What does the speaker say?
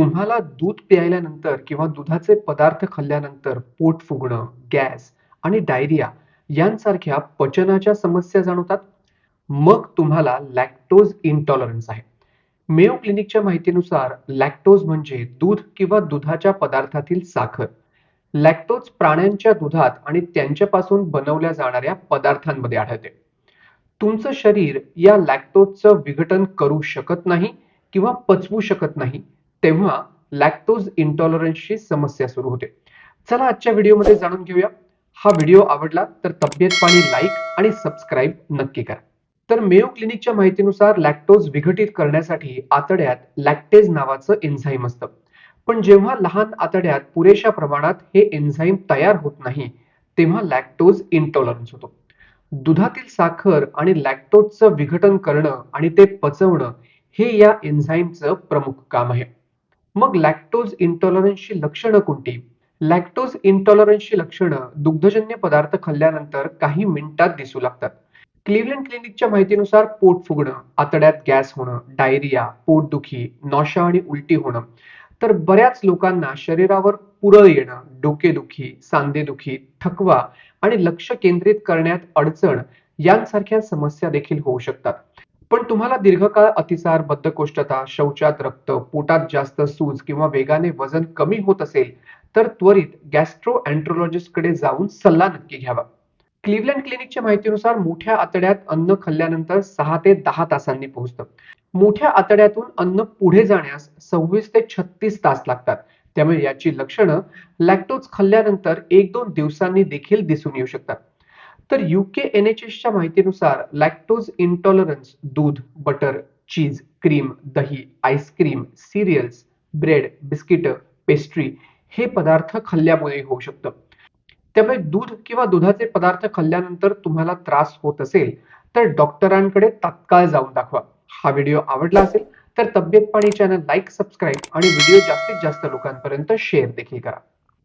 तुम्हाला दूध प्यायल्यानंतर किंवा दुधाचे पदार्थ खाल्ल्यानंतर पोट फुगणं, गॅस आणि डायरिया यांसारख्या पचनाच्या समस्या जाणवतात? मग तुम्हाला लॅक्टोज इंटॉलरन्स आहे. मेयो क्लिनिकच्या माहितीनुसार लॅक्टोज म्हणजे दूध किंवा दुधाच्या पदार्थातील साखर. लॅक्टोज प्राण्यांच्या दुधात आणि त्यांच्यापासून बनवल्या जाणाऱ्या पदार्थांमध्ये आढळते. तुमचं शरीर या लॅक्टोजचं विघटन करू शकत नाही किंवा पचवू शकत नाही, तेव्हा लॅक्टोज इंटॉलरन्सची समस्या सुरू होते. चला आजच्या व्हिडिओमध्ये जाणून घेऊया. हा व्हिडिओ आवडला तर तब्येत पाणी लाईक आणि सबस्क्राईब नक्की करा. तर मेयो क्लिनिकच्या माहितीनुसार लॅक्टोज विघटित करण्यासाठी आतड्यात लॅक्टेज नावाचं एन्झाईम असतं. पण जेव्हा लहान आतड्यात पुरेशा प्रमाणात हे एन्झाईम तयार होत नाही, तेव्हा लॅक्टोज इंटॉलरन्स होतो. दुधातील साखर आणि लॅक्टोजचं विघटन करणं आणि ते पचवणं हे या एन्झाईमचं प्रमुख काम आहे. मग लॅक्टोज इंटॉलरन्सची लक्षणं कोणती? लॅक्टोज इंटॉलरन्सची लक्षणं दुग्धजन्य पदार्थ खाल्ल्यानंतर काही मिनिटात दिसू लागतात. क्लिव्हलँड क्लिनिकच्या माहितीनुसार पोट फुगणं, आतड्यात गॅस होणं, डायरिया, पोटदुखी, नॉशा आणि उलटी होणं, तर बऱ्याच लोकांना शरीरावर पुरळ येणं, डोकेदुखी, सांधेदुखी, थकवा आणि लक्ष केंद्रित करण्यात अडचण यांसारख्या समस्या देखील होऊ शकतात. पण तुम्हाला दीर्घकाळ अतिसार, बद्धकोष्ठता, शौचात रक्त, पोटात जास्त सूज किंवा वेगाने वजन कमी होत असेल, तर त्वरित गॅस्ट्रो कडे जाऊन सल्ला नक्की घ्यावा. क्लिव्हलँड क्लिनिकच्या माहितीनुसार मोठ्या आतड्यात अन्न खाल्ल्यानंतर सहा ते दहा तासांनी पोहोचतं. मोठ्या आतड्यातून अन्न पुढे जाण्यास सव्वीस ते छत्तीस तास लागतात. त्यामुळे याची लक्षणं लॅक्टोज खाल्ल्यानंतर एक दोन दिवसांनी देखील दिसून येऊ शकतात. तर युके एनएचएसच्या माहितीनुसार लॅक्टोज इंटॉलरन्स दूध, बटर, चीज, क्रीम, दही, ice cream, cereals, bread, biscuit pastry हे पदार्थ खाल्ल्यामुळे होऊ शकतं. त्यामुळे दूध किंवा दुधाचे पदार्थ खाल्ल्यानंतर तुम्हाला त्रास होत असेल, तर डॉक्टरांकडे तात्काळ जाऊन दाखवा. हा व्हिडिओ आवडला असेल तर तब्येत पाणी चॅनल लाईक, सबस्क्राईब आणि व्हिडिओ जास्तीत जास्त लोकांपर्यंत शेअर देखील करा.